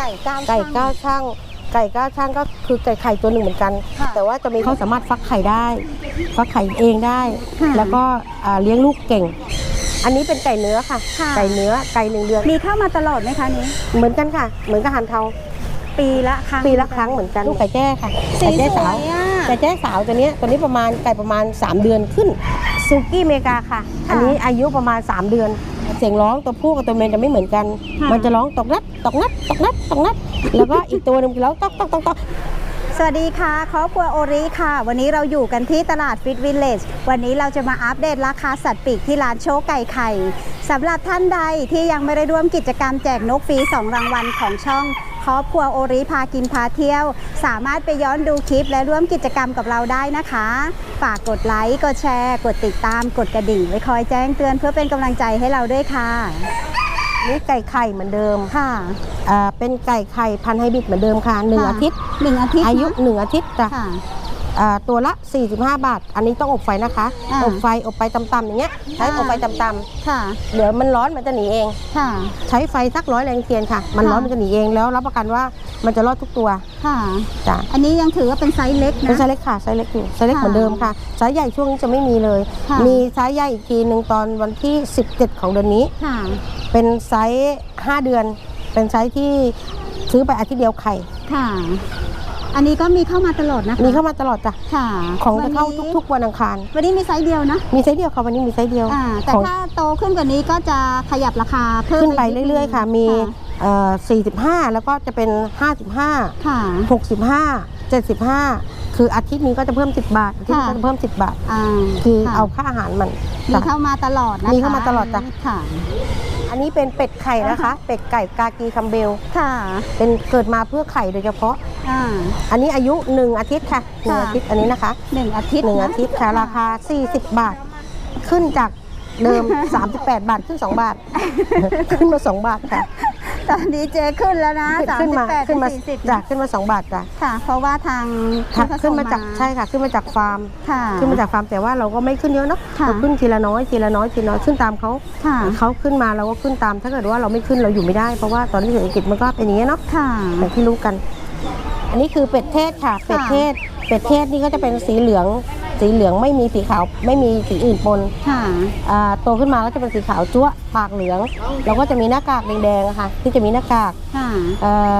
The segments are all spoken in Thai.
ไก่ก้าวไก่ก้าวช่าง ไก่ก้าวช่างก็คือไก่ไข่ตัวหนึ่งเหมือนกัน ค่ะแต่ว่าจะมีเขาสามารถฟักไข่ได้ ฟักไข่เองได้ ค่ะ แล้วก็อ่าเลี้ยงลูกเก่ง อันนี้เป็นไก่เนื้อค่ะ ค่ะ ไก่เนื้อไก่หนึ่งเดือนมีเข้ามาตลอดไหมคะนี้ เหมือนกันค่ะ เหมือนกับหันเทาปีละครั้งปีละครั้งเหมือนกันลูกไก่แจ้ค่ะสีไก่แจ้สสาววยอะ ไก่แจ้สาวตัวเนี้ยตัวนี้ประมาณไก่ประมาณ 3 เดือนขึ้นซูกี้เมกาค่ะ อันนี้อายุประมาณ 3 เดือน เสียงร้องตัวผู้กับตัวเมียจะไม่เหมือนกัน ค่ะ มันจะร้องตกนัดตกนัดตกนัดตกนัด แล้วก็อีกตัวหนึงจะร้องตอกตอกตอกตอก สวัสดีค่ะครอบครัวโอริค่ะ วันนี้เราอยู่กันที่ตลาดฟิตวิลเลจวันนี้เราจะมาอัปเดตราคาสัตว์ปีกที่ร้านโชว์ไก่ไข่สำหรับท่านใดที่ยังไม่ได้ร่วมกิจกรรมแจกนกฟรี 2 รางวัลของช่อง ครอบครัวโอริพากินพาเที่ยว สามารถไปย้อนดูคลิปและร่วมกิจกรรมกับเราได้นะคะ ฝากกดไลค์ กดแชร์ กดติดตาม กดกระดิ่งไว้คอยแจ้งเตือนเพื่อเป็นกำลังใจให้เราด้วยค่ะ นี่ไก่ไข่เหมือนเดิมค่ะอ่าเป็นไก่ไข่พันธุ์ไฮบริดเหมือนเดิมค่ะหนึ่งค่ะ อาทิตย์ หนึ่งอาทิตย์อายุนะหนึ่งอาทิตย์จ้ะ ค่ะอ่า ตัวละ 45 บาท อันนี้ต้องอบไฟนะคะอ่า อบไฟอบไปต่ำๆอย่างเงี้ยใช้อ่าอบไฟต่ำค่ะ ๆเดี๋ยวมันร้อนมันจะหนีเอง ค่ะ ใช้ไฟสักร้อยแรงเทียนค่ะ มันร้อนค่ะ มันจะหนีเองแล้วรับประกันว่ามันจะรอดทุกตัวค่ะ จ้ะอันนี้ยังถือว่าเป็นไซส์เล็กเป็นนะไซส์เล็กค่ะไซส์เล็กอยู่ไซส์เล็กค่ะเหมือนเดิมค่ะไซส์ใหญ่ช่วงนี้จะไม่มีเลย ค่ะ มีไซส์ใหญ่อีกทีหนึ่งตอนวันที่ 17 ของเดือนนี้ ค่ะ เป็นไซส์5เดือน เป็นไซส์ที่ซื้อไปอาทิตย์เดียวไข่ ค่ะ อันนี้ก็มีเข้ามาตลอดนะคะมีเข้ามาตลอดจ้ะค่ะของจะเข้าวันนี้ทุกๆวันอังคาร วันนี้มีไซส์เดียวนะ มีไซส์เดียวค่ะวันนี้มีไซส์เดียวอ่าแต่ของถ้าโตขึ้นกว่านี้ก็จะขยับราคาเพิ่มขึ้นไปกดเรื่อย ๆ ค่ะ มีค่ะเอ่อ45 แล้วก็จะเป็น 55ค่ะ65 75 คืออาทิตย์นี้ก็จะเพิ่ม 10 บาทอาทิตย์นี้ค่ะก็จะเพิ่ม 10 บาทอ่าคือค่ะเอาค่าอาหารมันมีจ้ะเข้ามาตลอดนะคะมีเข้ามาตลอดจ้ะค่ะ อันนี้เป็นเป็ดไข่นะคะ เป็ดไก่กากีคัมเบล ค่ะ เป็นเกิดมาเพื่อไข่โดยเฉพาะ อ่า อันนี้อายุ 1 อาทิตย์ค่ะหนึ่งค่ะ อาทิตย์อันนี้นะคะหนึ่งอาทิตย์หนึ่งนะอาทิตย์ค่ะราคา 40 บาท ขึ้นจากเดิม 38 บาทขึ้น 2 บาท ขึ้นมา 2 บาทค่ะ ตอนนี้เจขึ้นแล้วนะสามขึ้นสิบมาแปดขึ้นมาสี่สิบจากขึ้นมา2บาทจ้ะค่ะ เพราะว่าทางค่ะที่เขขึ้นมาส่งจากใช่ค่ะ ขึ้นมาจากฟาร์มค่ะขึ้นมาจากฟาร์มแต่ว่าเราก็ไม่ขึ้นเยอะเนาะค่ะ เราขึ้นทีละน้อยทีละน้อยทีละน้อยขึ้นตามเขาค่ะเขาขึ้นมาเราก็ขึ้นตาม ถ้าเกิดว่าเราไม่ขึ้นเราอยู่ไม่ได้เพราะว่าตอนนี้เศรษฐกิจมันก็เป็นอย่างนี้ยเนาะค่ะ อย่างที่รู้กัน อันนี้คือเป็ดเทศค่ะ เป็ดเทศ เป็ดเทศนี่ก็จะเป็นสีเหลือง สีเหลืองไม่มีสีขาวไม่มีสีอื่นปนค่ะอ่าโตขึ้นมาก็จะเป็นสีขาวจั๊วะปากเหลืองแล้วก็จะมีหน้ากากแดงๆอะค่ะที่จะมีหน้ากากค่ะเอ่อ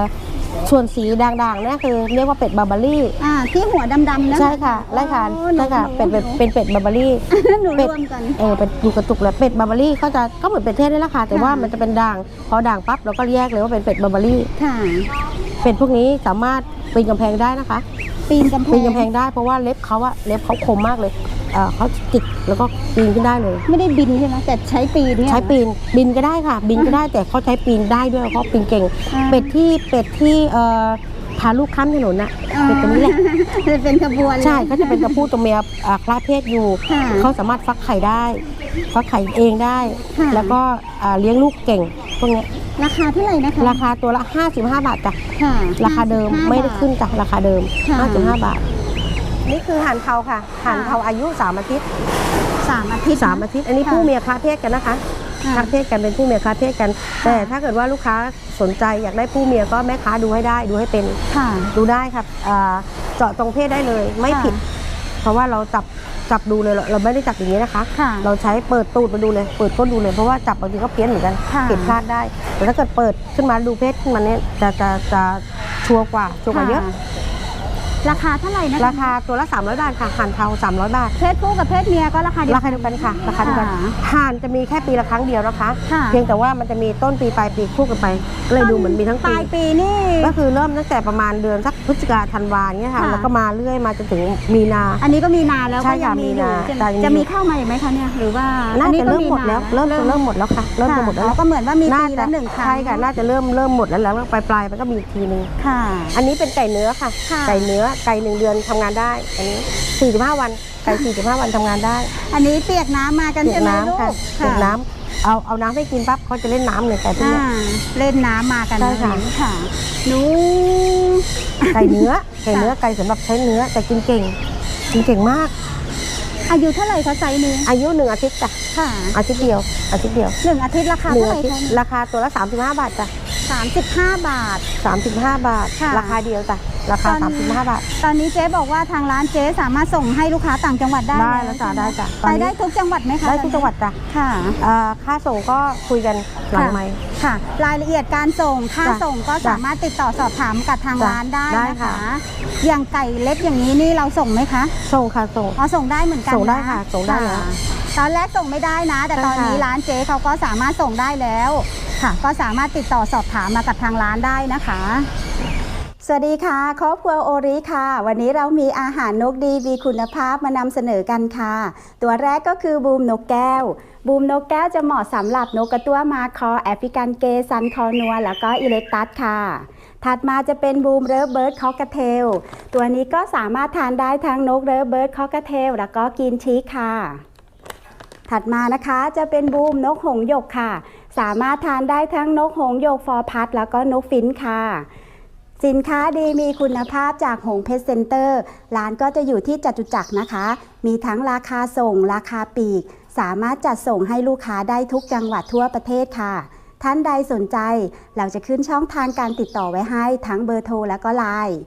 ส่วนสีด่างๆเนี่ยคือเรียกว่าเป็ดบาบารี่อ่าที่หัวดำๆนะใช่ค่ะไล่ค่ะโอ้หนูใช่ค่ะหนูเป็ดเป็ดหนูเป็นเป็ดบาบารี่หนูเป็ดรวมกันเออเป็นอยู่กระตุกเลยเป็ดบาบารี่ก็จะก็เหมือนเป็ดเทศนี่แหละค่ะแต่ว่าค่ะมันจะเป็นด่างพอด่างปั๊บเราก็แยกเลยว่าเป็นเป็ดบาบารี่ค่ะ เป็ดพวกนี้สามารถปีนกำแพงได้นะคะ ปีนกำแพงปีนกำแพงได้เพราะว่าเล็บเขาอะเล็บเขาคมมากเลยเอ่อเขาจิกแล้วก็ปีนขึ้นได้เลย ไม่ได้บินใช่ไหมแต่ใช้ปีนเนี่ย ใช้ปีนบินก็ได้ค่ะ บินก็ได้แต่เขาใช้ปีนได้ด้วยเพราะปีนเก่ง อ่า เป็ดที่เป็ดที่เอ่อพาลูกข้ามถนนน่ะเป็ดตัวนี้แหละจะเป็นขบวนเลย ใช่ก็จะเป็นตัวผู้ตัวเมียอ่าคลาดเพศอยู่ ค่ะเขาสามารถฟักไข่ได้ ฟักไข่เองได้ ค่ะ แล้วก็อ่าเลี้ยงลูกเก่ง พวกเนี้ยราคาเท่าไหร่นะคะ ราคาตัวละ 55 บาทจ้ะค่ะราคาเดิม55ไม่ได้ขึ้นจ้ะราคาเดิม ค่ะ 55 บาท นี่คือห่านเทาค่ะห่านเทาอายุ 3 อาทิตย์สามอาทิตย์ สามอาทิตย์ อันนี้ค่ะผู้เมียคลาดเพศกันนะคะค่ะคลาดเพศกันเป็นผู้เมียคลาดเพศกันแต่ถ้าเกิดว่าลูกค้าสนใจอยากได้ผู้เมียก็แม่ค้าดูให้ได้ดูให้เป็นค่ะ ดูได้ครับอ่าเจาะตรงเพศได้เลยไม่ค่ะ ผิด เพราะว่าเราจับ จับดูเลยเราเราไม่ได้จับอย่างนี้นะคะค่ะเราใช้เปิดตูดมาดูเลยเปิดก้นดูเลยเพราะว่าจับบางทีก็เพี้ยนเหมือนกันค่ะผิดพลาดได้แต่ถ้าเกิดเปิดขึ้นมาดูเพศขึ้นมาเนี่ยจะจะจะชัวร์กว่าชัวร์กว่าเยอะค่ ราคาเท่าไหร่นะคะราคาตัวละ 300 บาทค่ะห่านเทา300 บาท เพศผู้กับเพศเมียก็ราคาเดียวราคาเดียวกันค่ะราคาเดียวกันค่ะห่านจะมีแค่ปีละครั้งเดียวนะคะค่ะเพียงแต่ว่ามันจะมีต้นปีปลายปีคู่กันไปก็เลยดูเหมือนมีทั้งปปีลายปีนี่ก็คือเริ่มตั้งแต่ประมาณเดือนสักพฤศจิกาธันวาอย่างเงี้ยค่ะค่ะแล้วก็มาเรื่อยมาจนถึงมีนา อันนี้ก็มีนาแล้วใช่ก็ยัค่ะงมีมีอยู่นาใช่ไหมแต่ยังมีจะมีเข้ามาอีกไหมคะเนี่ยหรือว่าน่าอัจะเริ่มหมดแล้วเริ่มจะเริ่มหมดแล้วค่ะเริ่มจะหมดแล้วค่ะอ๋อก็เหมือนว่ามีน่าปีจะละหนึ่งครั้งใช่ค่ะน่าจะเริ่มเริ่มหมดแล้วแล้วปลายปลายๆมันก็มีอีกทีนึงค่ะ อันนี้เป็นไก่เนื้อค่ะค่ะไก่เนื้อไก่หนึ่งเดือนทำงานได้ อันนี้45วันไก่45วันทำงานได้ อันนี้เปียกน้ำมากันเปียใช่กไหมลูน้ำกค่ะเปียกน้ำเอาเอาน้ำให้กินปั๊บเขาจะเล่นน้ำเลยไก่พวกอ่าเนี้ยเล่นน้ำมากันใช่ค่ะวันนี้ค่ะหนูไก่เนื้อไก่เนื้อไก่สำหรับใช้เนื้อแต่กินเก่ง กินเก่งมาก อายุเท่าไหร่คะไซส์นี้อายุหนึ่งอาทิตย์จ้ะค่ะอาทิตย์เดียวอาทิตย์เดียวหนึ่งอาทิตย์ราคาหนึ่งเท่าไหร่อาทิตย์คะราคาตัวละ35บาทจ้ะส 35 บาท 35 บาท ค่ะ ราคาเดียวจ้ะราคาตอน35 บาท ตอนนี้เจ๊บอกว่าทางร้านเจ๊สามารถส่งให้ลูกค้าต่างจังหวัดได้ได้แล้วจ้ะใช่หมได้จ้ะตไปอนนี้ได้ทุกจังหวัดไหมคะได้ทุกจังหวัดจ้ะค่ะ เอ่อค่าส่งก็คุยกันหลังค่ะ ไมค์ ค่ะ รายละเอียดการส่งค่าจ้ะส่งก็จ้ะสามารถติดต่อสอบถามกับทางจ้ะร้านได้ได้นะค่ะ คะ อย่างไก่เล็กอย่างนี้นี่เราส่งไหมคะส่งค่ะส่ง อ๋อส่งได้เหมือนกันส่งได้นค่ะส่งได้แล้วค่ะตอนแรกส่งไม่ได้นะ แต่ใช่ตอนนี้ค่ะร้านเจ๊เขาก็สามารถส่งได้แล้ว ค่ะ ก็สามารถติดต่อสอบถามมากับทางร้านได้นะคะ สวัสดีค่ะ ครอบครัวโอริค่ะ วันนี้เรามีอาหารนกดีมีคุณภาพมานำเสนอกันค่ะ ตัวแรกก็คือบูมนกแก้ว บูมนกแก้วจะเหมาะสำหรับนกกระตั้วมาคอแอฟริกันเกย์ซันคอนัว แล้วก็อิเล็กตัสค่ะถัดมาจะเป็นบูมเริฟเบิร์ดคอกเทล ตัวนี้ก็สามารถทานได้ทั้งนกเริฟเบิร์ดคอกเทล แล้วก็กินชีสค่ะ ถัดมานะคะจะเป็นบูมนกหงส์หยกค่ะ สามารถทานได้ทั้งนกหงส์หยกฟอร์พัดแล้วก็นกฟินช์ค่ะ สินค้าดีมีคุณภาพจากหงเพชรเซ็นเตอร์ ร้านก็จะอยู่ที่จตุจักรนะคะ มีทั้งราคาส่ง ราคาปีก สามารถจัดส่งให้ลูกค้าได้ทุกจังหวัดทั่วประเทศค่ะท่านใดสนใจ เราจะขึ้นช่องทางการติดต่อไว้ให้ทั้งเบอร์โทรและก็ไลน์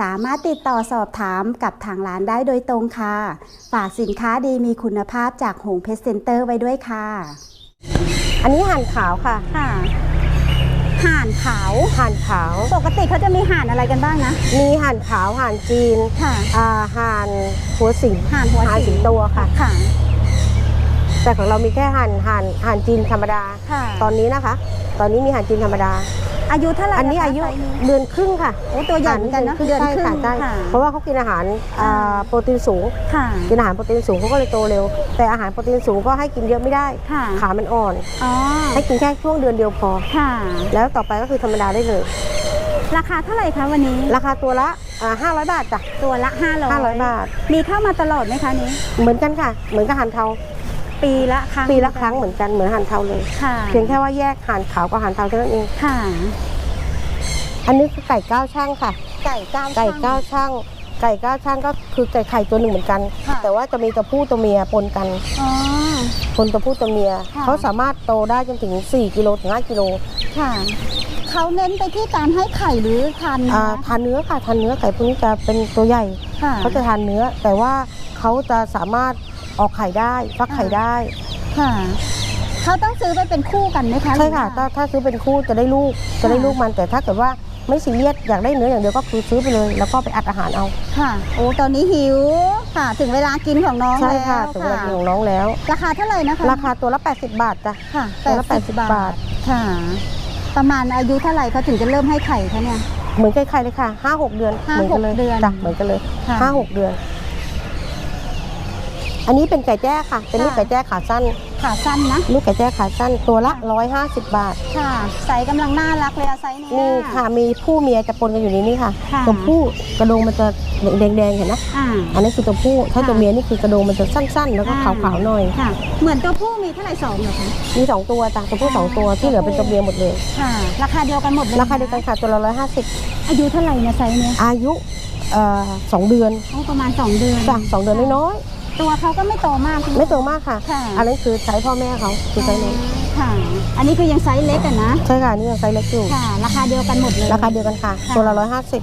สามารถติดต่อสอบถามกับทางร้านได้โดยตรงค่ะ ฝากสินค้าดีมีคุณภาพจากหงเพชรเซ็นเตอร์ไว้ด้วยค่ะ อันนี้ห่านขาวค่ะ ค่ะ ห่านขาว ห่านขาว ปกติเขาจะมีห่านอะไรกันบ้างนะ มีห่านขาวห่านจีน ค่ะ อ่าห่านหัวสิงห่านหัวห่านสีสิงโตค่ะ ค่ะ แต่ของเรามีแค่ห่านห่านห่านจีนธรรมดา ค่ะตอนนี้นะคะ ตอนนี้มีห่านจีนธรรมดา อายุเท่าไหร่อันนี้ะคะอายุไซนี้ เดือนครึ่งค่ะโอ้ตัวใหญ่เหมือนกันนะเดือนครึ่งใช่ค่ะใช่ค่ะ เพราะว่าเขากินอาหารอ่าโปรตีนสูง ค่ะ กินอาหารโปรตีนสูงเขาก็เลยโตเร็ว แต่อาหารโปรตีนสูงก็ให้กินเยอะไม่ได้ ค่ะ ขามันอ่อน อ๋อ ให้กินแค่ช่วงเดือนเดียวพอ ค่ะ แล้วต่อไปก็คือธรรมดาได้เลย ราคาเท่าไหร่คะวันนี้ ราคาตัวละอ่า500บาทจ้ะตัวละ500 500 บาท มีเข้ามาตลอดไหมคะนี้ เหมือนกันค่ะ เหมือนกับห่านเทา ปีละครั้งปีละครั้งเหมือนกันเหมือนห่านเทาเลยค่ะเพียงแค่ว่าแยกห่านขาวกับห่านเทาเท่านั้นเองค่ะ อันนี้คือไก่เก้าช่างค่ะ ไก่เก้าไก่เก้าช่างไก่เก้าช่างก็คือไก่ไข่ตัวหนึ่งเหมือนกันค่ะแต่ว่าจะมีตัวผู้ตัวเมียปนกันอ๋อคนตัวผู้ตัวเมียค่ะเขาสามารถโตได้จนถึง 4 กิโลถึง5กิโลค่ะเขาเน้นไปที่การให้ไข่หรือทานอ่าเนื้อทานเนื้อค่ะทานเนื้อไก่พวกนี้จะเป็นตัวใหญ่ค่ะเขาจะทานเนื้อ แต่ว่าเขาจะสามารถ ออกไข่ได้ฟักไข่ได้ค่ะ เขาต้องซื้อไปเป็นคู่กันไหมคะใช่ค่ะหรือถ้าถ้าซื้อเป็นคู่จะได้ลูกจะได้ลูกมันแต่ถ้าเกิดว่าไม่ซีเรียสอยากได้เนื้ออย่างเดียวก็คือซื้อไปเลย แล้วก็ไปอัดอาหารเอาค่ะโอ้ตอนนี้หิวค่ะ ถึงเวลากินของน้องใช่แล้วค่ะถึงเวลาของน้องแล้ว ราคาเท่าไหร่นะคะ ราคาตัวละ 80 บาทจ้ะค่ะตัวละ 80 80บาบาททค่ะ ประมาณอายุเท่าไหร่เขาถึงจะเริ่มให้ไข่คะเนี่ยเหมือนไข่ๆเลยค่ะห้าหกเดือนห้าเหมือนกันเลยหกเดือนจ้ะเหมือนกันเลยค่ะห้าหกเดือน อันนี้เป็นไก่แจ้ค่ะ เป็นลูกค่ะไก่แจ้ขาสั้น ขาสั้นนะ ลูกไก่แจ้ขาสั้นตัวละ 150 บาท ค่ะไซส์กำลังน่ารักเลยอะไซส์เนี้ยนี่ค่ะมีผู้เมียจะปนกันอยู่ในนี้ค่ะค่ะตัวผู้กระโดงมันจะแดงๆเห็นไหมอ่าอันนี้คือตัวผู้ถ้าค่ะตัวเมียนี่คือกระโดงมันจะสั้นๆ แล้วก็อ่าขาวๆหน่อยค่ะ เหมือนตัวผู้มีเท่าไหร่สองเหรอคะมีสองตัวจ้ะตัวผู้สองตัวที่เหลือเป็นตัวเมียหมดเลยค่ะราคาเดียวกันหมดเลยราคาเดียวกันค่ะตัวละร้อยห้าสิบอายุเท่าไหร่นะไซส์เนี้ยอายุเอ่อสองเดือนโอ้ประมาณ2เดือนจ้ะสองเดือนน้อย ตัวเขาก็ไม่โตมากคุณๆไม่โตมากค่ะ ค่ะ อันนี้คือไซส์พ่อแม่เขาคือไซส์เล็กค่ะ อันนี้คือยังไซส์เล็กอะนะ ใช่ค่ะอันนี่ยังไซส์เล็กอยู่ ค่ะ ราคาเดียวกันหมดเลย ราคาเดียวกันค่ะ ค่ะตัวละร้อยห้าสิบ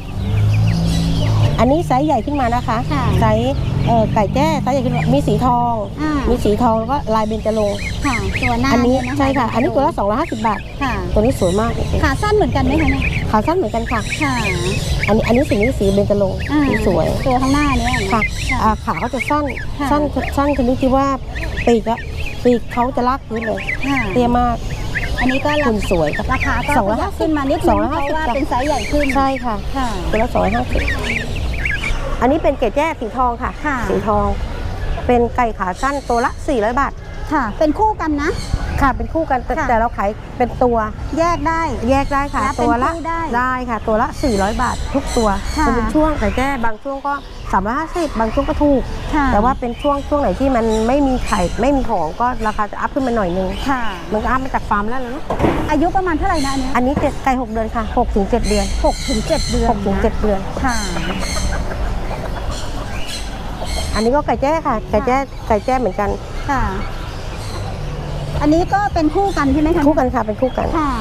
อันนี้ไซส์ใหญ่ขึ้นมานะคะ ค่ะ ไซส์ เอ่อไก่แจ้ไซส์ใหญ่ขึ้นมามีสีทอง อ่า มีสีทองแล้วก็ลายเบญจรงค์ค่ะตัวหน้าอันนี้เยะใช่ค่ะ อันนี้ตัวละ250 บาท ค่ะ ตัวนี้สวยมากจริงขาสั้นเหมือนกันไหมคะเนี่ยๆขาสั้นเหมือนกันค่ะ ค่ะอันนี้อันนี้สีนี้สีเบญจรงค์อ่าสีสวย ตัวข้างหน้าเนี่ยนค่ะค่ะอ่าขาก็จะสั้น ค่ะ สั้นสั้นชนิดที่ว่าปีกอะปีกเขาจะลากพื้นเลยค่ะเตี้ยมากอันนี้ก็ราคุณสวยค่ะ ราคาก็สองร้อยขยัห้าบสิบขึ้นมานิดนึงสองร้อยเพห้าสิบราะว่าจ้ะเป็นไซส์ใหญ่ขึ้นใช่ค่ะ ค่ะ ตัวละ250อั นนี้เป็นเกล็ดแจ้สีทองค่ะ ค่ะ สีทอง เป็นไก่ขาสั้นตัวละ 400 บาท ค่ะ เป็นคู่กันนะ ค่ะ เป็นคู่กันแต่ค่ะ แต่เราขายเป็นตัว แยกได้ แยกได้ค่ะ และเป็นตัวละคู่ได้ได้ค่ะ ตัวละ 400 บาททุกตัวค่ะ จะเป็นช่วงไก่แจ้บางช่วงก็350บางช่วงก็ถูก ค่ะแต่ว่าเป็นช่วงช่วงไหนที่มันไม่มีไข่ไม่มีของก็ราคาจะอัพขึ้นมาหน่อยนึง ค่ะ มันก็อัพมาจากฟาร์มแล้วเนาะอายุประมาณเท่าไหร่นะอันเนี้ยอันนี้เจ็ดไก่6เดือนค่ะ6ถึง7เดือนหกถึงเจ็ดเดือน6ถึงนะ7เดือน ค่ะ อันนี้ก็ไก่แจ้ค่ะ ไก่แจ้ไก่แจ้เหมือนกัน ค่ะ อันนี้ก็เป็นคู่กันใช่ไหมคะคู่กันค่ะ เป็นคู่กัน ค่ะ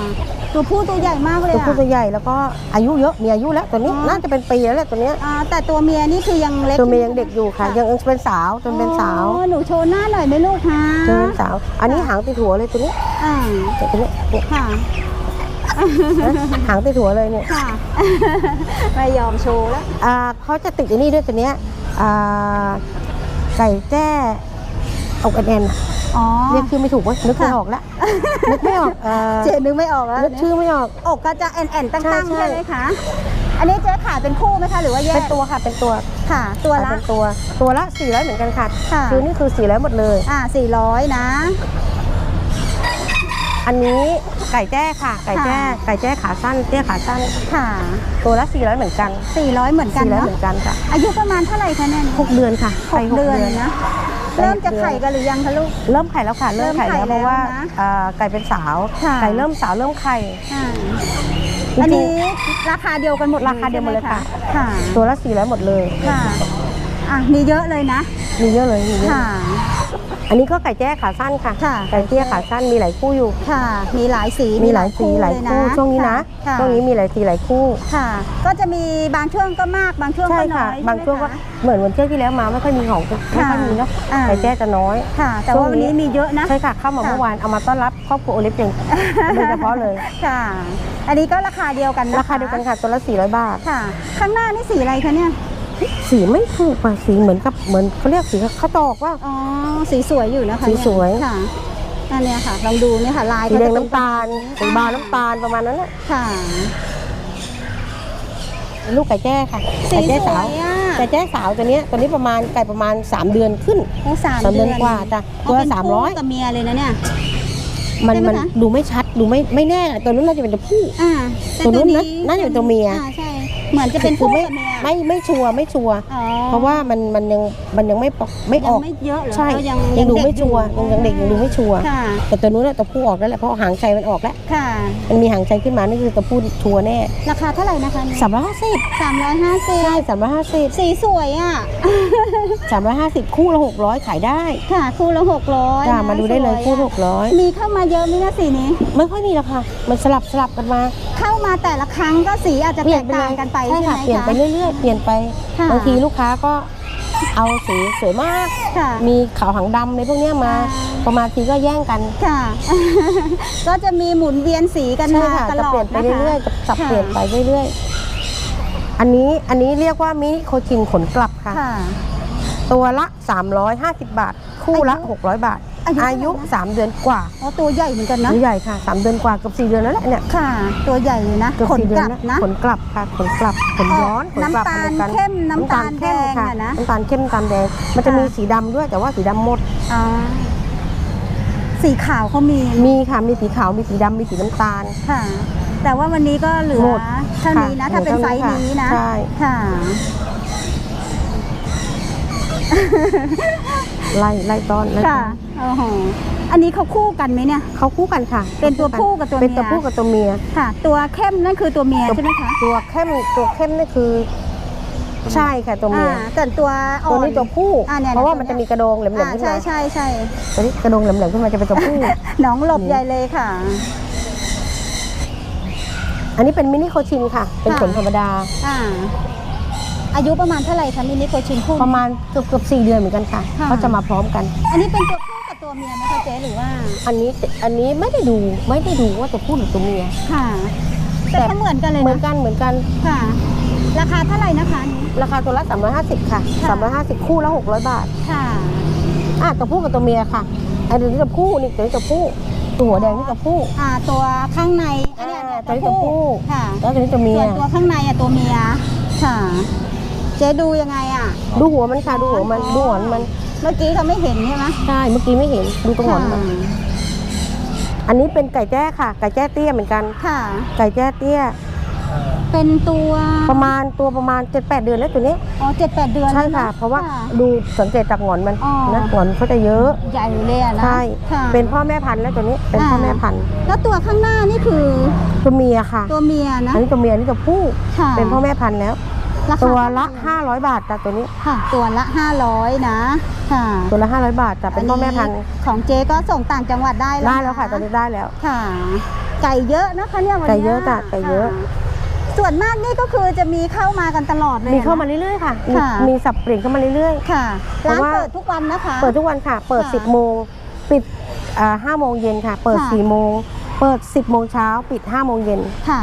ตัวผู้ตัวใหญ่มากเลยตัวอะผู้ตัวใหญ่แล้วก็อายุเยอะ มีอายุแล้วตัวนี้อ๋อน่าจะเป็นปีแล้วแหละตัวเนี้ยอ่าแต่ตัวเมียนี่คือยังเล็ก ตัวเมียยังเด็กอยู่ค่ะ ยังเป็นสาวจนเป็นสาวอ๋อหนูโชว์หน้าหน่อยไหมลูกฮะจนเป็นสาว อันนี้หางติดหัวเลยตัวนี้ อ่าเนี่ยตัวนี้เนี่ยค่ะหางติดหัวเลยเนี่ย ค่ะ ไม่ยอมโชว์แล้ว อ่าเขาจะติดอันนี้ด้วยตัวเนี้ยอ่า ไก่แจ้อกแอนแอนอ๋อ เรียกชื่อไม่ถูกเว่านึกไม่ออกแล้วนึกไม่ออกเอ่อเจนึกไม่ออกแล้วนึกชื่อไม่ออกอกก็จะแอนแอนๆตั้งใช่ๆใช่ใช่ไหมคะ อันนี้เจ๊ขายเป็นคู่ไหมคะ หรือว่าแยเป็กนตัวค่ะเป็นตัวค่ะ ตัวละ เป็นตัวตัวละ400เหมือนกันค่ะค่ะคือนี่คือ400หมดเลย อ่าสี่ร้อยนะ อันนี้ไก่แจ้ค่ะ ไก่แจ้ค่ะไก่แจ้ขาสั้นเตี้ยขาสั้นค่ะ ตัวละ400เหมือนกันสี่ร้อยเหมือนกัน400เนาะเหมือนกันค่ะ อายุประมาณเท่าไหร่คะเนี่ยหกเดือนค่ะหกไก่เดือนนะไก่เริ่มจะหกเดือนไข่กันหรือยังคะลูก เริ่มไข่แล้วค่ะ เริ่มไข่เริ่แล้วมไข่เพราะว่าแล้วนะเอ่อไก่เป็นสาวค่ะไก่เริ่มสาวเริ่มไข่อ่าจริงๆอันนี้ราคาเดียวกันหมดราคาเดียวหมดเลยใช่ไหค่ะค่ะ ตัวละ400หมดเลย ค่ะ อะมีเยอะเลยนะ มีเยอะเลยมีเยอะค่ะ อันนี้ก็ไก่แจ้ขาสั้นค่ะ ค่ะไก่เตี้ยขาสั้นมีหลายคู่อยู่ ค่ะ มีหลายสีมีหลายสีหลายคู่เลช่วงนี้นะค่ะช่วงนี้มีหลายสีหลายคู่ค่ะ ก็จะมีบางช่วงก็มากบางช่วงใช่ก็น้ค่ะอยบางช่วงก็ใไหมคะเหมือนวันเที่ยวที่แล้วมาไม่ค่อยมีของไม่ค่อยมีเนาะอ่าไก่แจ้จะน้อยค่ะ แต่ช่วว่างวันนี้นี้มีเยอะนะใช่ค่ะเข้ามาค่ะเมื่อวานเอามาต้อนรับครอบครัวโอลิฟอย่างโดยเฉพาะเลยค่ะ อันนี้ก็ราคาเดียวกันนะะราคาเดียวกันค่ะตัวละ400บาทค่ะ ข้างหน้านี่สีอะไรคะเนี่ย สีไม่ถูกอะสีเหมือนกับเหมือนเขาเรียกสีข้าวตอกว่า อ๋อ สีสวยอยู่นะคะสีสวย เนี่ยค่ะอันเนี้ยค่ะลองดูเนี่ยค่ะลายสีแดงก็จะเป็น้ำตาลสีบานน้ำตาลประมาณนั้นแหละค่ะลูกไก่แจ้ค่ะสีไก่แจ้สสาววยอะ ไก่แจ้สาวตัวเนี้ยตัวนี้ประมาณไก่ประมาณ 3 เดือนขึ้นโอ้สามสามเดือนกว่าจ้ะอ๋อตัวละเป็นสามร้อย คู่กับเมียเลยนะเนี่ย มันใช่ไหมมันคะ ดูไม่ชัดดูไม่ไม่แน่ตัวนู้นน่าจะเป็นตัวผู้ อ่าแต่ตัวนู้นนะน่าจะเป็นตัวเมีย อ่าใช่ เหมือนจะเป็นคือคู่ไม่กับเมียไม่ไม่ชัวร์ไม่ชัวร์อ๋อเพราะว่ามันมันยังมันยังไม่ปอกไม่อยัองก ไม่เยอะเหรอใช่ยังยังดูเกไม่ชัวร์อยู่ยังยังเด็กยังดูไม่ชัวร์ค่ะ แต่ตัวนู้นน่ะตัวผู้ออกแล้วแหละเพราะหางชัยมันออกแล้วค่ะ มันมีหางชัยขึ้นมานี่คือตัวผู้ชัวร์แน่ราคาเท่าไหร่นะคะสามร้อยห้าสิบสามร้อยห้าสิบใช่สามร้อยห้าสิบสีสวยอะ สามร้อยห้าสิบคู่ละหกร้อยขายได้ค่ะ คู่ละหกร้อยจ้ามาดูได้เลยคู่หกร้อยมีเข้ามาเยอะไหมนะสีนี้ ไม่ค่อยมีแล้วค่ะ มันสลับสลับกันมาเข้ามาแต่ละครั้งก็สีอาจจะเปแตลี่ยนกไปเลต่างยกันไปใช่ใช่ไหมค่ะคะ เปลี่ยนไปเรื่อยๆเปลี่ยนไปค่ะบางทีลูกค้าก็เอาสีสวยมาก ค่ะมีขาวหางดำในพวกเนี้ยมาอ่าประมาณทีก็แย่งกันค่ะ ก็จะมีหมุนเวียนสีกันใช่มาค่ะตจะลอเปลี่ดยนไปนะคะ เรื่อยๆจะสับค่ะ เปลี่ยนไปเรื่อยๆอันนี้อันนี้เรียกว่ามินิโคชินขนกลับค่ะ ค่ะ ตัวละ 350 บาท คู่ละ อายุ 600 บาท อายุอายุเท่าไหร่นะ3เดือนกว่าอ๋อตัวใหญ่เหมือนกันนะตัวใหญ่ค่ะ 3 เดือนกว่าเกับ 4 เดือนแล้วแหละเนี่ยค่ะ ตัวใหญ่อยู่นะเกือบขนสี่เดืกอนลับแล้วนะขนกลับค่ะขนกลับขนย้อนขนกลับน้ำตาลอันดียวกันเข้มน้ำตาลเข้มค่ะแดงอะนะน้ำตาลเข้มน้ำตาลแดงมันจะค่ะมีสีดำด้วยแต่ว่าสีดำหมดอ๋อสีขาวเขามีมีค่ะมีสีขาวมีสีดำมีสีน้ำตาลค่ะ แต่ว่าวันนี้ก็เหลือหมดเท่านี้นะค่ะถ้าเป็นเหลือไซเท่าส์นี้นี้นะค่ะใช่ค่ะไล่ไล่ต้อนไล่ต้ค่ะอน โอ้โหอันนี้เขาคู่กันไหมเนี่ย เขาคู่กันค่ะเป็นตัวผู้กับตัวเมียเป็นตัวผู้กับตัวเมียค่ะ ตัวเข้มนั่นคือตัวเมียใช่ไหมคะตัวเข้มตัวเข้มนี่คือ ใช่ค่ะตัวเมียอ่าแต่ตัวอ่ตัอวนนี้ตัวผู้อ่าเนี่ยเพราะว่าตัวมันเนี้จะยมีกระโดงแหลมอ่าๆขึ้นใช่มาใช่ใช่ตัวนี้กระโดงแหลมๆขึ้นมาจะเป็นตัวผู้น้องหลบอืมใหญ่เลยค่ะ อันนี้เป็นมินิโคชินค่ะ เป็นค่ะขนธรรมดาอ่าอายุประมาณเท่าไหร่คะมินิโคชินคู่ประมาณเกือบเกือบสี่เดือนเหมือนกันค่ะค่ะเขาจะมาพร้อมกัน อันนี้เป็นตัวผู้กับ ตัวเมียไหมคะเจ๊หรือว่า อันนี้อันนี้ไม่ได้ดูไม่ได้ดูว่าตัวผู้หรือตัวเมีย ค่ะ แต่ก็เหมือนกันเลยเหมือนนะกันเหมือนกัน ค่ะ ราคาเท่าไหร่นะคะอันนี้ราคาตัวละ350ค่ะค่ะ 350 คู่ละ600 บาท ค่ะ อะตัวผู้กับตัวเมียค่ะ อันนี้ตัวผู้นี่ตัวนี้ตัวผู้ ตัวหัวแดงนี่ตัวผู้ อ่า ตัวข้างในอันเนี้ยอ่าเนี่ยตัวนี้ตัวผู้ค่ะ แล้วตัวนี้ตัวเมีส่ยวนตัวข้างในอะตัวเมีย ค่ะ เจ๊ดูยังไงอะ ดูหัวมันค่ะ ดูหัวมันอ๋อดูหัวมัน เมื่อกี้เขาไม่เห็นใช่ไหมใช่เมื่อกี้ไม่เห็นดูตรงหัวมันค่ะอันนี้เป็นไก่แจ้ค่ะ ไก่แจ้เตี้ยเหมือนกัน ค่ะ ไก่แจ้เตี้ย เป็นตัวประมาณตัวประมาณ 7-8 เดือนแล้วตัวนี้ อ๋อเจ็ดแปดเดือนใช่แล้วนค่ะเพราะว่าค่ ดูสังเกตจากหงอนมันอ๋อ นะหงอนเขาจะเยอะ ใหญ่เลยอะนะใช่ ค่ะ เป็นพ่อแม่พันธุ์แล้วตัวนี้ เป็นพ่ออ่าแม่พันธุ์แล้วตัวข้างหน้านี่คือตัวเมียค่ะ ตัวเมียนะ อันนี้ตัวเมียอันนี้ตัวผู้ ค่ะเป็นพ่อแม่พันธุ์แล้ว ราคาตัวละ 500 บาทจ้ะตัวนี้ค่ะ ตัวละห้าร้อยนะค่ะตัวละ 500 บาทจ้ะเป็นพ่อแม่พันธุ์ของเจ๊ก็ส่งต่างจังหวัดได้แล้วได้นแล้วค่ะตอนนี้ได้แล้วค่ะ ไก่เยอะนะคะเนี่ยวันไก่นี้เยอะจ้ะไก่เยอะส่วนมากนี่ก็คือจะมีเข้ามากันตลอดเลยมีเข้ามานะเรื่อยๆค่ะมีค่ะ มีสับเปลี่ยนเข้ามาเรื่อยค่ะเพราะร้านว่าเปิดทุกวันนะคะๆเปิดทุกวันค่ะ เปิดค่ะ10 โมง ปิดอ่า5โมงเย็นค่ะ เปิดค่ะ4โมง เปิด 10 โมงเช้า ปิด 5 โมงเย็น ค่ะ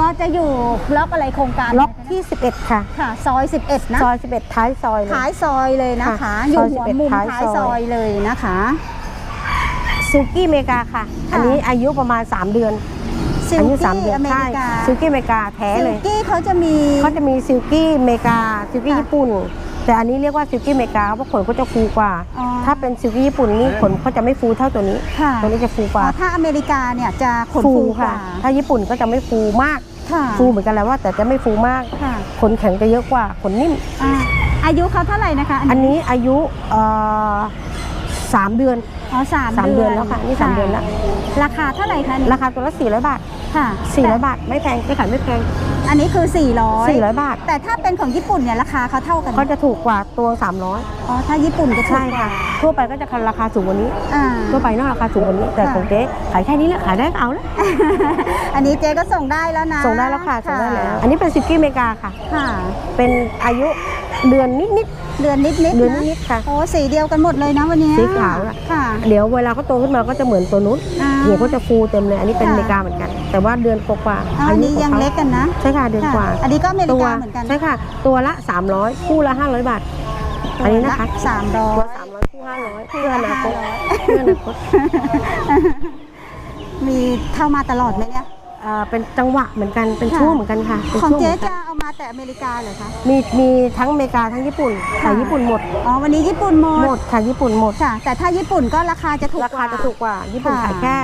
ก็จะอยู่ล็อกอะไรโครงการล็อกที่ 11 ค่ะ ค่ะ ซอย 11 นะซอย 11 ท้ายซอยเลย ท้ายซอยเลยนะคะค่ะอยู่ซอยหัว11มุมท้ายท้ายซอยซอยเลยนะคะซิลกี้เมกาค่ะค่ะ อันนี้อายุประมาณ 3 เดือนซิลอายุกี้3เดือนอเมใช่ริกาซิลกี้เมกาแท้ซิเลลยกี้เขาจะมีเขาจะมีซิลกี้เมกาซิลกี้ค่ะญี่ปุ่น แต่อันนี้เรียกว่าซิลกี้เมกาเพราะขนเขาจะฟูกว่า อ๋อ ถ้าเป็นซิลกี้ญี่ปุ่นนี่ขนเขาจะไม่ฟูเท่าตัวนี้ ค่ะตัวนี้จะฟูกอ๋ว่าอถ้าอเมริกาเนี่ยจะขนฟูกค่ะ ว่าถ้าญี่ปุ่นก็จะไม่ฟูมาก ค่ะฟูเหมือนกันแหล้วว่า แต่จะไม่ฟูมาก ค่ะขนแข็งจะเยอะกว่า ขนนิ่ม อ่าอายุเขาเท่าไหร่นะคะอันนี้อายุเอ่อสามเดือนอ๋อสามสามเดือนแล้วค่ะ นี่สามเดือนแล้ว ราคาเท่าไหร่คะนี่ราคาตัวละ400บาท ค่ะ400บาทไม่แพงไม่ขายไม่แพง อันนี้คือ 400 400 บาท แต่ถ้าเป็นของญี่ปุ่นเนี่ยราคาเขาเท่ากันไหมก็จะถูกกว่าตัวอ๋อถ้าญี่ปุ่นจะ300ถูใช่กกว่า ค่ะ ทั่วไปก็จะราคาสูงกว่านี้ อ่า ทั่วไปเนอกราคาสูงกว่านี้ แต่ค่ะ ของเจ๊ขายแค่นี้แหละขายได้ก็เอาแล้วอันนี้เจ๊ก็ส่งได้แล้วนะส่งได้แล้วค่ะส่งได้แล้ว อันนี้เป็นซิลกี้เมกาค่ะ ค่ะ เป็นอายุเดือนนิด เดือนนิดนิดๆเดือนนิดๆค่ะ โอ้สีเดียวกันหมดเลยนะวันนี้สีขาวอะค่ะ เดี๋ยวเวลาเขาโตขึ้นมาก็จะเหมือนตัวนู้นอ่าหัวก็จะฟูเต็มเลยอันนี้เป็นค่ะอเมริกาเหมือนกัน แต่ว่าเดือนกว่าๆอ๋ออันนี้ขอยังขาเล็กกันนะใช่ค่ะเดือนกว่าค่ะอันนี้ก็อเมริตัวกาเหมือนกันใช่ค่ะ ตัวละ 300 คู่ละ 500 บาท อันนี้นะคะสามร้อตัวย300คู่500เพื่ออนาคตเพื่ออนาคตมีเข้ามาตลอดไหมเนี่ยอ่า เป็นจังหวะเหมือนกันเป็นค่ะช่วงเหมือนกันค่ะเป็นของช่วงเจ๊หมืนกันจะเอามาแต่อเมริกาเหรอคะ มีมีทั้งอเมริกาทั้งญี่ปุ่นขายญี่ปุ่นหมดอ๋อวันนี้ญี่ปุ่นหมหมดดค่ะญี่ปุ่นหมดค่ะ แต่ถ้าญี่ปุ่นก็ราคาจะถูกราคาจะว่ถูกกว่า ญี่ปุ่นค่ะขายแค่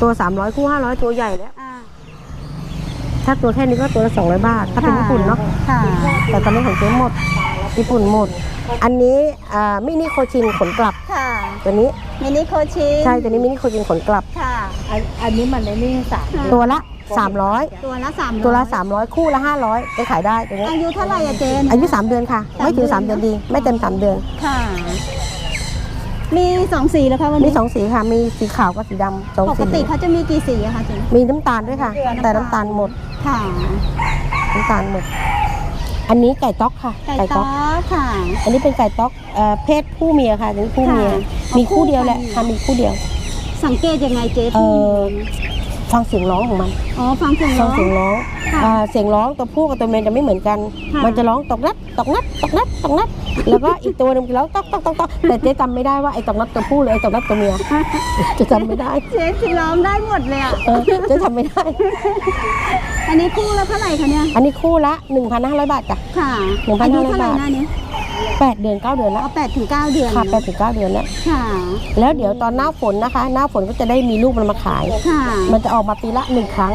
ตัว 300คู่500 ตัวใหญ่แล้วอ่าถ้าตัวแค่นี้ก็ตัวละ200 บาท ถ้าเป็นญี่ปุ่นเนาะค่ะแต่ตอนนี้ของเจ๊หมดญี่ปุ่นหมด อันนี้อ่ามินิโคชินขนกลับค่ะตัวนี้มินิโคชินใช่ตัวนี้มินิโคชินขนกลับค่ะอันนี้มันในนี่สามตัวละ 300 ตัวละสามตัวละ 300 คู่ละ 500ไปขายได้ตัวนี้อายุเท่าไหร่อะเจ๊เนี่ยอายุ 3 เดือนค่ะสามไม่ถึงเดือน3เดือนดี ไม่เต็ม 3 เดือน ค่ะ มีสองสีแล้วคะวันมีนี้ 2สีค่ะ มีสีขาวกับสีดำสองปสีกติเขาจะมีกี่สีอะคะเจ๊มีน้ำตาลด้วยค่ะ แต่น้ำตาลหมดค่ะน้ำตาลหมด อันนี้ไก่ต๊อกค่ะ ไก่ต๊อกค่ะ อันนี้เป็นไก่ต๊อกเอ่อเพศผู้เมียค่ะอันนี้ผู้เมีย ค่ะมีคู่เดียวแหละคู่กันค่ะมีคู่เดียว สังเกตยังไงเจ๊เอ่ผู้อ ฟังเสียงร้องของมันอ๋อฟังเสียงฟัร้งองเสียงร้องค่ะอ่าเสียงร้องตัวผู้กับตัวเมียจะไม่เหมือนกัน ค่ะ มันจะร้องตกนัดตกนัดตกนัดตกนัด แล้วก็อีกตัวหนึงจะร้องตอกตอกตอกตอกแต่เจ๊จำไม่ได้ว่าไอ้ตกนัดตัวผู้หรือไอ้ตกนัดตัวเมียจะจำไม่ได้เจ๊สิร้องได้หมดเลยอะเออเจ๊จำไม่ได้ อันนี้คู่ละเท่าไหร่คะเนี่ยอันนี้คู่ละ 1,500 บาทจ้ะ ค่ะหนึ่งพัอานยุห้าร้อยเท่าไหร่บาท หน้านี้ 8 เดือน 9 เดือนแล้วเอาแปดถึงเก้าเดือนค่ะ8ถึง9เดือนแล้วค่ะแล้วเดี๋ยวตอนหน้าฝนนะคะ หน้าฝนก็จะได้มีลูกมันมาขาย ค่ะมันจะออกมาปีละหนึ่งครั้ง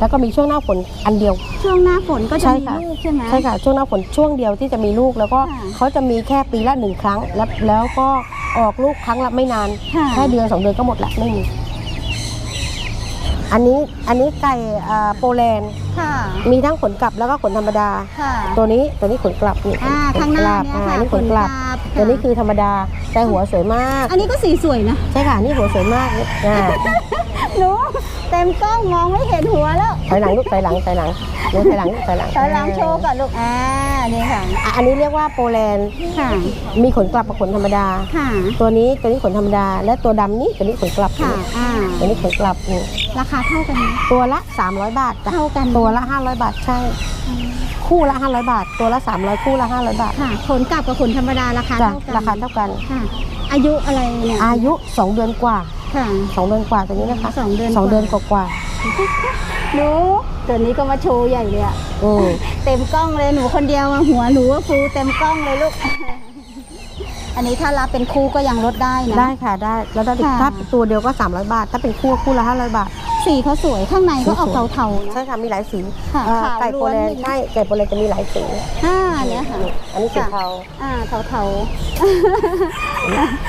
แล้วก็มีช่วงหน้าฝนอันเดียว ช่วงหน้าฝนก็จะใช่มีค่ะ ลูกใช่ไหม ใช่ค่ะ ช่วงหน้าฝนช่วงเดียวที่จะมีลูกแล้วก็ค่ะเขาจะมีแค่ปีละหนึ่งครั้ง แล้วแล้วก็ออกลูกครั้งละไม่นานค่ะ แค่เดือนสองเดือนก็หมดละไม่มี อันนี้อันนี้ไก่อ่าโปแลนด์ค่ะ มีทั้งขนกลับแล้วก็ขนธรรมดา ค่ะ ตัวนี้ตัวนี้ขนกลับนี่อ่าขข้างหน้าเนี่ยอ่าค่ะนี่ขนกลับ ขนตัวนี้คือธรรมดาแต่หัวสวยมาก อันนี้ก็สีสวยนะ ใช่ค่ะนี่หัวสวยมากนี่อ่าหนูเต็มกล้องมองไม่เห็นหัวแล้วถอยหลังลูกถอยหลังถอยหลังเดี๋ยวถอยหลังถอยหลังตอนล้างโชว์ก่อนลูก อ่า นี่ค่ะ อะอันนี้เรียกว่าโปแลนด์ค่ะ มีขนกลับกับขนธรรมดา ค่ะ ตัวนี้ตัวนี้ขนธรรมดา และตัวดำนี้ตัวนี้ขนกลับค่ะนี่อ่า ตัวนี้ขนกลับนี่ ราคาเท่ากันไหม ตัวละ 300 บาทจ้ะเท่ากันตัวละ 500 บาทใช่คู่ละ 500 บาท ตัวละ 300 คู่ละ 500 บาทค่ะขนกลับกับขนธรรมดาราคาจ้ะเท่ากันราคาเท่ากัน ค่ะ อายุอะไรเนี่ยอายุ 2 เดือนกว่า ค่ะ 2 เดือนกว่าตัวนี้นะคะสองเดือนสองกว่าเดือนกว่าหนูตัวนี้ก็มาโชว์ใหญ่เลยอะๆอืมเต็มกล้องเลยหนูคนเดียวอะหัวหนูว่าฟูเต็มกล้องเลยลูก อันนี้ถ้ารับเป็นคู่ก็ยังลดได้นะ ได้ค่ะได้แล้วถ้าค่ะ ถ้าตัวเดียวก็ 300 บาท ถ้าเป็นคู่คู่ละ500 บาท สีเขาสวยข้างในก็ออกสวยเทาๆใช่นะค่ะมีหลายสีค่ะเอ่อขาวไก่โปแลนด์ล้วนใช่ไก่โปแลนด์จะมีหลายสีอ่าเนี่ยค่ะ อันนี้สีเทาอ่าเทา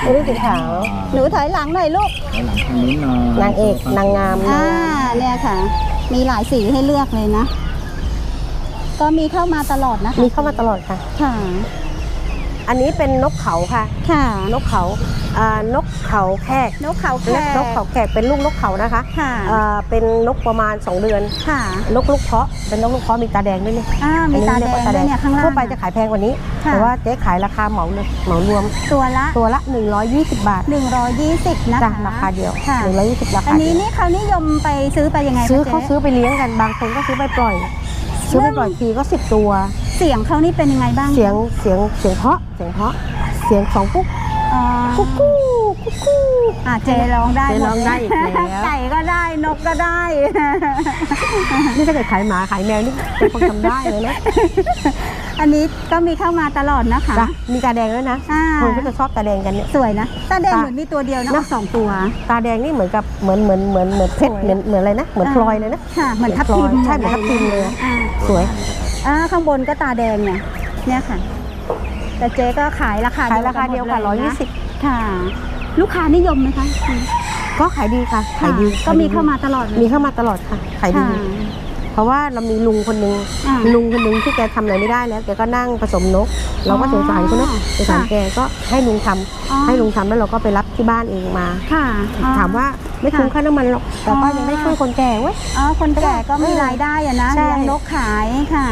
อันนี้สีขาว ๆ หนูถอยหลังหน่อยลูกหลังทางนี้หน่อยนางเอกนางงาม อ่าเนี่ยค่ะ มีหลายสีให้เลือกเลยนะ ก็มีเข้ามาตลอดนะคะมีเข้ามาตลอดค่ะ ค่ะ อันนี้เป็นนกเขาค่ะ ค่ะ นกเขาอ่านกเขาแขกนกเขาแขเรียกนกเขาแขกเป็นลูกนกเขานะคะค่ะอ่าเป็นนกประมาณ 2 เดือน ค่ะ นกลูกเพาะ เป็นนกลูกเพาะมีตาแดงด้วยนี่อ่ามีตาแดงอัด้วยเนี่ยข้างล่างทั่วไปจะขายแพงกว่านี้ค่ะแต่ว่าเจ๊ขายราคาเหมาเลยเหมารวม ตัวละตัวละ 120 บาท 120นะจ้ะคะราคาเดียวค่ะ120ราอัคานนี้เดียวนี่เขานิยมไปซื้อไปยังไงคะซื้อจ๊เขาซื้อไปเลี้ยงกัน บางคนก็ซื้อไปปล่อย ซื้อไปปล่อยทีก็ 10 ตัว เสียงเขานี่เป็นยังไงบ้างเสียงเสียงเสียงเพาะเสียงเพาะเสียงสองปุ๊กอ๋อกุ๊กกู้กุ๊กกู้อะเจร้องได้เจ๊ร้องได้อีกแล้วไก่ก็ได้นกก็ได้นี่ถ้าเกิดขายหมาขายแมวนี่เป็นคนทำได้เลยนะอันนี้ก็มีเข้ามาตลอดนะคะจ้ะมีตาแดงด้วยนะอ่าคนก็จะชอบตาแดงกันเนี่ยสวยนะตาแดงตาเหมือนมีตัวเดียวนะนะเอาสองตัว ตาแดงนี่เหมือนกับเหมือนเหมือนเหมือนเหมือนเพชรสวยเหมือนเหมือนอะไรนะเหมือนพลอยเลยนะค่ะเหมือนทับทิมใช่เหมือนทับทิมเลยอ่าสวย อ่าข้างบนก็ตาแดงเนี่ยเนี่ยค่ะ แต่เจ๊ก็ขายราคาขายราคาเดียวค่ะหมร้อยลยี่นะสิบค่ะ ลูกค้านิยมไหมคะก็ขายดีค่ะขายดีค่ะก็มีเข้ามาตลอดเลยมีเข้ามาตลอดค่ะ ขายดีค่ะเพราะว่าเรามีลุงคนนึงอ่าลุงคนนึงที่แกทำอะไรไม่ได้แล้วแกก็นั่งผสมนก เราก็สงสารเขาเนอะอ๋อสงสารค่ะแกก็ให้ลุงทำอ๋อให้ลุงทำแล้วเราก็ไปรับที่บ้านเองมาค่ะอ๋อถามว่าไม่คุ้มค่าน้ำมันหรอกแต่ก็ยังได้ช่วยคนแก่เว้ยอ๋อคนแก่ก็มีรายได้อะนะใช่เลี้ยงนกขายค่ะ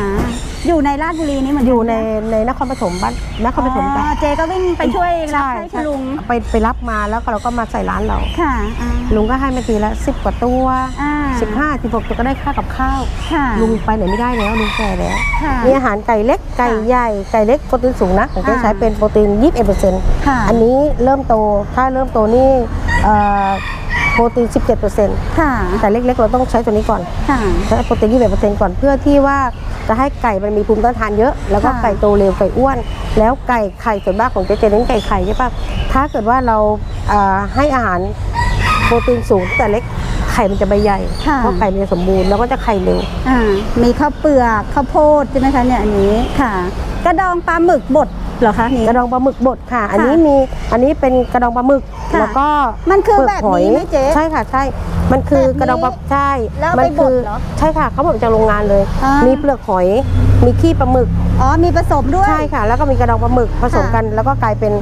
อยู่ในราชบุรีนี่เหมือนอกันยู่ในะในนครปฐมบ้านนครปฐมจ้ะอ๋อเจก็วิ่งไปช่วยรับให้คุณลุงไปไปรับมาแล้วก็เราก็มาใส่ร้านเราค่ะอ่าลุงก็ให้มาทีละสิบกว่าตัวอ่าสิบห้าสิบหกตัวก็ได้ค่ากับข้าวค่ะลุงไปไหนไม่ได้แล้วลุงแก่แล้วค่ะมีอาหารไก่เล็กไก่ค่ะใหญ่ไก่เล็กโปรตีนสูงนะของเจ๊อ่าใช้เป็นโปรตีนยี่สิบเอ็ดเปอร์เซ็นต์ค่ะอันนี้เริ่มโตถ้าเริ่มโตนี่เอ่อ โปรตีนสิบเจ็ดเปอร์เซ็นต์ค่ะ แต่เล็กๆ เราต้องใช้ตัวนี้ก่อนค่ะใช้โปรตีนยี่สิบเอ็ดเปอร์เซ็นต์ก่อนเพื่อที่ว่าจะให้ไก่มันมีภูมิต้านทานเยอะ แล้วก็ค่ะไก่โตเร็วไก่อ้วน แล้วไก่ไข่ส่วนมากของเจ๊เจเน้นไก่ไข่ใช่ปะถ้าเกิดว่าเราเอ่อให้อาหารโปรตีนสูงแต่เล็กไข่มันจะใบใหญ่ค่ะเพราะไข่มันจะสมบูรณ์แล้วก็จะไข่เร็วอ่ามีข้าวเปลือกข้าวโพดใช่ไหมคะเนี่ยอันนี้ค่ะ กระดองปลาหมึกบด เหรอคะนี่กระดองปลาหมึกบดค่ะ อันนี้มีอันนี้เป็นกระดองปลาหมึกค่ะแล้วก็มันคือเปลืแบอกบหอยนี้ไหมเจ๊ใช่ค่ะใช่ มันคือแบบนี้กระดองปลาใช่แล้วเอามัไปบดคืเหรอใช่ค่ะเขาบอกจากโรงงานเลย อ่ามี มีเปลือกหอย มีขี้ปลาหมึกอ๋อมีผสมด้วย ใช่ค่ะ แล้วก็มีกระดองปลาหมึกผสมค่ะ กัน แล้วก็กลายเป็น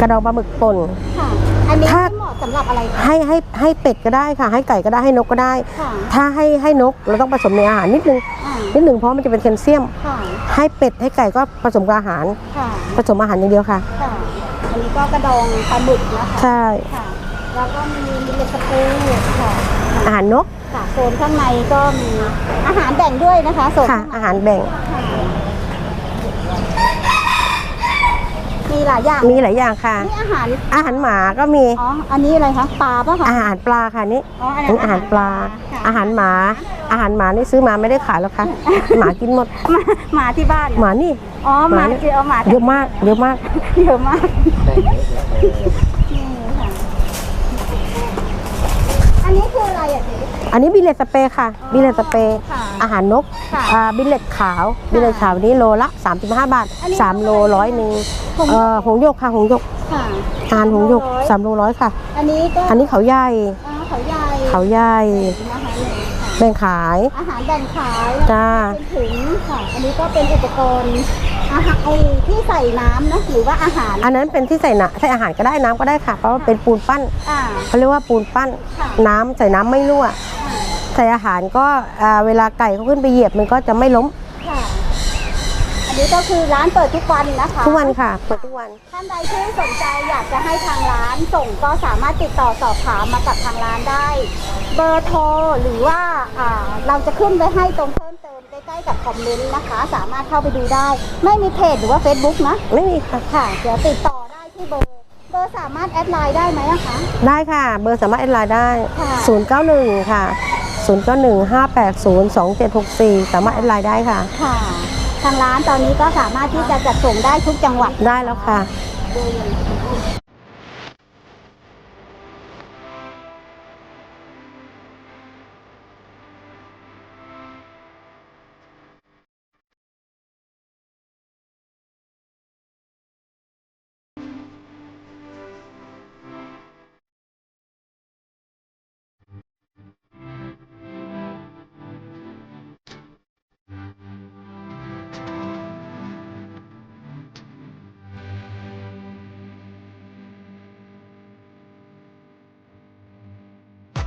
กระดองปลาหมึกป่น ค่ะอันนี้ถ้า เหมาะสำหรับอะไรคะให้ให้ให้เป็ดก็ได้ค่ะ ให้ไก่ก็ได้ให้นกก็ได้ ค่ะถ้าให้ให้นกเราต้องผสมในอาหารนิดนึงอ่านิดนึงเพราะมันจะเป็นแคลเซียม ค่ะให้เป็ดให้ไก่ก็ผสมกับอาหาร ค่ะผสมอาหารอย่างเดียวค่ะ ค่ะอันนี้ก็กระดองปลาหมึกนะคะใช่ค่ะ แล้วก็มีมิเลสเปูค่ะอาหารนกค่ะโซนข้างในก็มีอาหารแบ่งด้วยนะคะโซนค่ะ ข้างในอาหารแบ่ง ค่ะ มีหลายอย่างมีหลายอย่างค่ะ นี่อาหาร อาหารหมาก็มี อ๋อ อันนี้อะไรคะ ปลาปะคะ อาหารปลาค่ะนี่อ๋ออันอันนี้อาหารปลา ค่ะอาหารหมา อาหารหมานี่ซื้อมาไม่ได้ขายหรอกค่ะ หมากินหมด หมาหมาที่บ้านหมานี่ อ๋อหมาหมาเนี่ยคือเอาหมาเยอะมาก เยอะมาก เยอะมาก อะเจ๊อันนี้บิลเลตสเปรย์ค่ะอ๋อบิลเลตสเปรย์ค่ะอาหารนกค่ะอ่าบิลเลตขาว บิลเลตขาวนี้โลละ 35 บาท อันนี้3 โลร้อยหนึ่งหงส์ เอ่อหงส์หยกค่ะหงส์หยกค่ะ อาหารหงส์หยกสาม3โลร้อยค่ะ อันนี้ก็อันนี้เขาใหญ่อ่าเขาใหญ่เขาใหญ่นะคะเนี่ยค่ะแบ่งขายอาหารแบ่งขายจ้า เป็นถุงค่ะ อันนี้ก็เป็นอุปกรณ์ อาหารไอ้ที่ใส่น้ำนะหรือว่าอาหารอันนั้นเป็นที่ใส่หนะใส่อาหารก็ได้น้ำก็ได้ค่ะ เพราะว่าเป็นปูนปั้นอ่า เขาเรียกว่าปูนปั้นค่ะ น้ำใส่น้ำไม่รั่วอ่าใส่อาหารก็อ่าเวลาไก่เขาขึ้นไปเหยียบมันก็จะไม่ล้มค่ะ อันนี้ก็คือร้านเปิดทุกวันนะคะทุกวันค่ะเปิดทุกวันท่านใดที่สนใจอยากจะให้ทางร้านส่งก็สามารถติดต่อสอบถามมากับทางร้านได้ เบอร์โทรหรือว่าอ่าเราจะขึ้นไว้ให้ตรงเพิ่มเติม ใกล้ๆกับคอมเมนต์นะคะ สามารถเข้าไปดูได้ ไม่มีเพจหรือว่า Facebook นะไม่มีค่ะ ค่ะ เดี๋ยวติดต่อได้ที่เบอร์ เบอร์สามารถแอดไลน์ได้ไหมอะคะ ได้ค่ะ เบอร์สามารถแอดไลน์ได้ ค่ะ 091 ค่ะ 091 580 2764 สามารถแอดไลน์ได้ค่ะ ค่ะ ทางร้านตอนนี้ก็สามารถที่จะจัดส่งได้ทุกจังหวัด ได้แล้วค่ะโดย